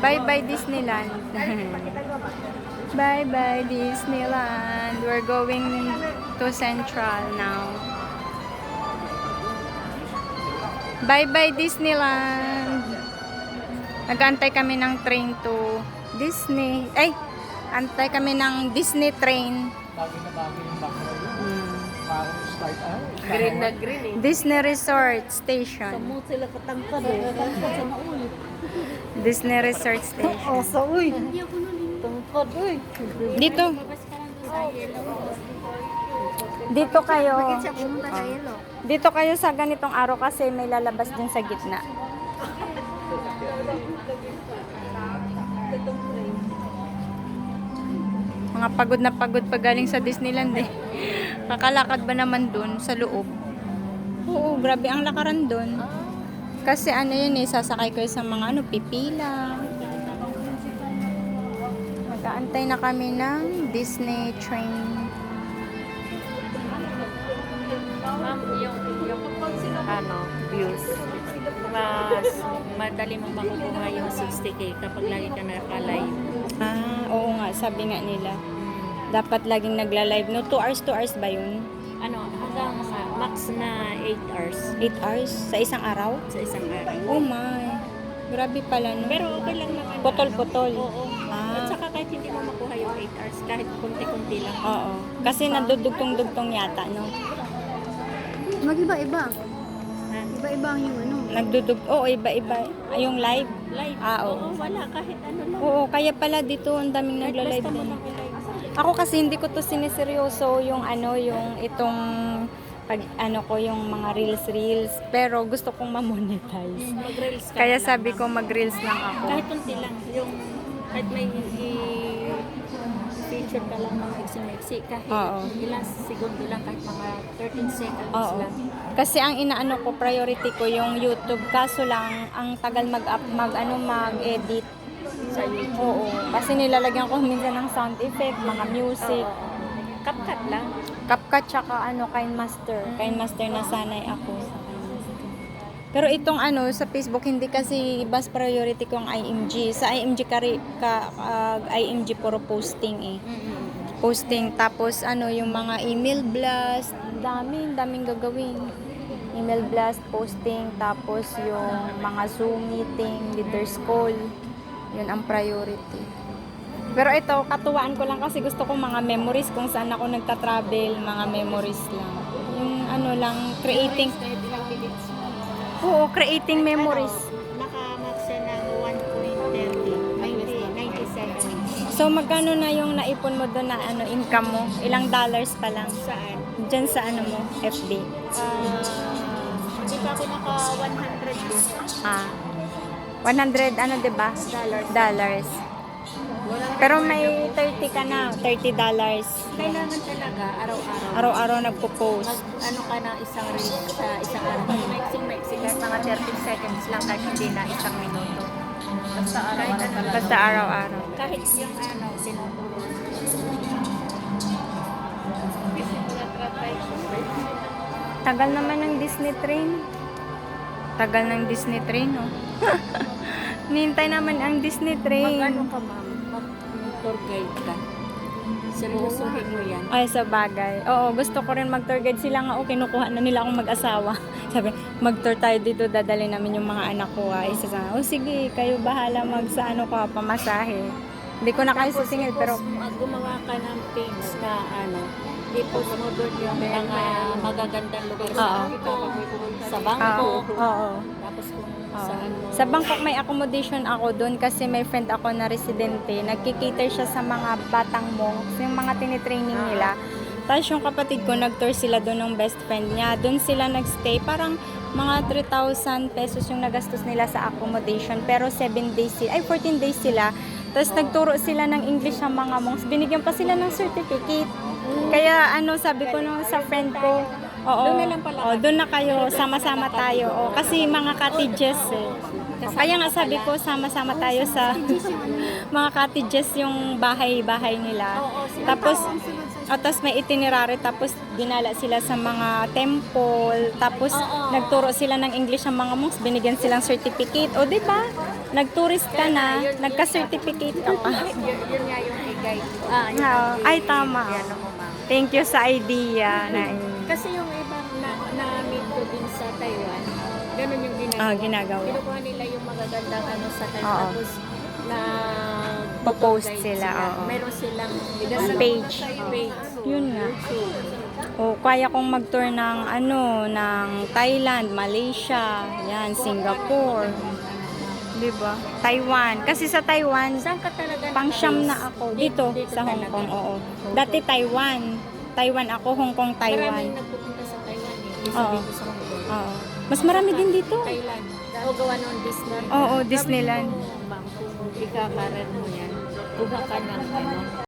Bye-bye Disneyland. Bye-bye Disneyland. We're going to Central now. Bye-bye Disneyland. Nag-antay kami ng train to Disney. Ay, antay kami ng Disney train. Bagay na bagay yung background. Hmm. Parang start. Green na green eh. Disney Resort Station. Samot sila katangkad eh. Tangkad sa maulit. Disney Resort Station. Oh, sa uy. Tangkad uy. Dito. Dito kayo. Dito kayo sa ganitong araw kasi may lalabas din sa gitna. Mga pagod na pagod pa galing sa Disneyland eh. Kakalakad ba naman dun sa loob? Oo, grabe ang lakaran dun. Kasi ano yun eh, sasakay kayo sa mga ano, pipila. Mag-aantay na kami ng Disney train. Ma'am, yung, yung ano, views, mas madali mong makukuha yung 60k kapag lagi ka naka-live. Ah, oo nga, sabi nga nila. Dapat laging nagla-live. No, 2 hours, 2 hours ba yun? Ano, hanggang max na 8 hours 8 hours sa isang araw? sa isang araw. Oh my. Grabe pala, no? Pero okay lang naman. na, Putol-putol. ano, Oo. Ah. At saka kahit hindi mo makuha yung 8 hours, kahit kunti-kunti lang. Oo. Kasi nadudugtong-dugtong yata, no? Mag-iba-iba. Iba-iba ang yung ano. Nagdudug... Oo, iba-iba. Ah, Yung live. Live. Ah, oo. wala. Kahit ano lang. Oo, kaya pala dito ang daming Kahit nagla-live basta mo din. lang i-live. Ako kasi hindi ko to siniseryoso yung ano, yung itong pag ano ko yung mga reels reels pero gusto kong ma-monetize. Mag-reels ka Kaya lang, sabi ko mag-reels lang ako. Kahit kunti lang. Yung, kahit may i-feature ka lang ng maiksi-maiksi, kahit Oo. ilang segundo lang, kahit mga 13 seconds Oo. lang. Kasi ang inaano ko priority ko yung YouTube kaso lang ang tagal mag-up mag ano mag-edit. Sa YouTube. Oo. Kasi nilalagyan ko minsan ng sound effect, mga music. Oo. Kapkat lang. CapCut tsaka ano KineMaster. KineMaster na sanay ako sa. Pero itong ano sa Facebook hindi kasi bas priority ko ang IMG. Sa IMG kari ka ah, IMG puro posting eh. Posting tapos ano yung mga email blast, dami, daming gagawin. Email blast, posting, tapos yung mga Zoom meeting, leaders call. Yun ang priority. Pero ito, katuwaan ko lang kasi gusto ko mga memories kung saan ako nagta-travel, mga memories lang. Yung ano lang, creating, oo, creating memories. Naka-max siya ng 1.30. 90, 97. So, magkano na yung naipon mo doon na ano, income mo? Ilang dollars pa lang? Saan? Diyan sa ano mo, FB. Ah, hindi pa ako naka 100 din. Ah, 100, ano 'di ba? Dollars. Dollars. Pero may 30 ka na, 30 dollars. Kailangan talaga araw-araw. Araw-araw nagpo-post. Mag, ano ka na isang reel sa isang araw. Mixing mixing kahit mga 30 seconds lang kahit hindi na isang minuto. Basta araw-araw talaga. Basta araw-araw. Kahit yung ano, sinuturo. Tagal naman ng Disney train. Tagal ng Disney train, no? Nintay naman ang Disney train. Mag-ano ka ma'am, mag-tour guide ka. Seryosohin mo yan. Ay, sa bagay. Oo, gusto ko rin mag-tour guide. Sila nga, oh, kinukuha na nila akong mag-asawa. Sabi, mag-tour tayo dito, dadali namin yung mga anak ko. Ah. Isa sa, oh, sige, kayo bahala mag sa ano ko, pamasahe. Hindi ko na kayo sisingil, pero Tapos, gumawa ka ng page na ano, i-post mo doon yung mga magagandang lugar sa Oo. sa Oo, bangko. oo. Tapos kung saan mo. Sa Bangkok may accommodation ako doon kasi may friend ako na residente. Nagkikater siya sa mga batang monks, yung mga tinitraining nila. Tapos yung kapatid ko, nag-tour sila doon ng best friend niya. Doon sila nagstay. Parang mga 3,000 pesos yung nagastos nila sa accommodation. Pero 7 days sila, ay 14 days sila. Tapos nagturo sila ng English sa mga monks. Binigyan pa sila ng certificate. Kaya ano, sabi ko nung sa friend ko, Oo. Doon na lang pala Oh, doon na kayo, sama-sama tayo. Oh, kasi mga cottages eh. Kaya nga sabi ko, sama-sama tayo sa mga cottages yung bahay-bahay nila. Tapos, oh, tapos may itinerary, tapos dinala sila sa mga temple, tapos nagturo sila ng English ang mga monks, binigyan silang certificate. O, di ba? Nag-tourist ka na, nagka-certificate ka pa. yun, yun nga yung i-guide ko. Ah, yun Oo. ang Ay, tama. i-ano mo, ma'am. Thank you sa idea na Kasi yung ibang na, na-meet ko din sa Taiwan, ganun yung ginagawa. Ah, ginagawa. Kinukuha nila yung magagandang ano sa Taiwan. Oo. Tapos, na Pa-post guide sila, oo. Meron silang Page. page. Yun nga. O kaya kong mag-tour ng ano, ng Thailand, Malaysia, yan, Singapore. 'Di ba? Taiwan. Kasi sa Taiwan, Saan ka talaga pang-siyam na ako dito, sa Hong. Kong, oo. Dati Taiwan. Taiwan ako, Hong Kong, Maraming Taiwan. nagpupunta sa Taiwan eh. Yung Oo. sabi ko sa Hong Kong. Oo. Mas marami din dito. Thailand. O gawa noon Disney. Oo, Disneyland. Kung ikakaran mo yan, buka ka ng ano,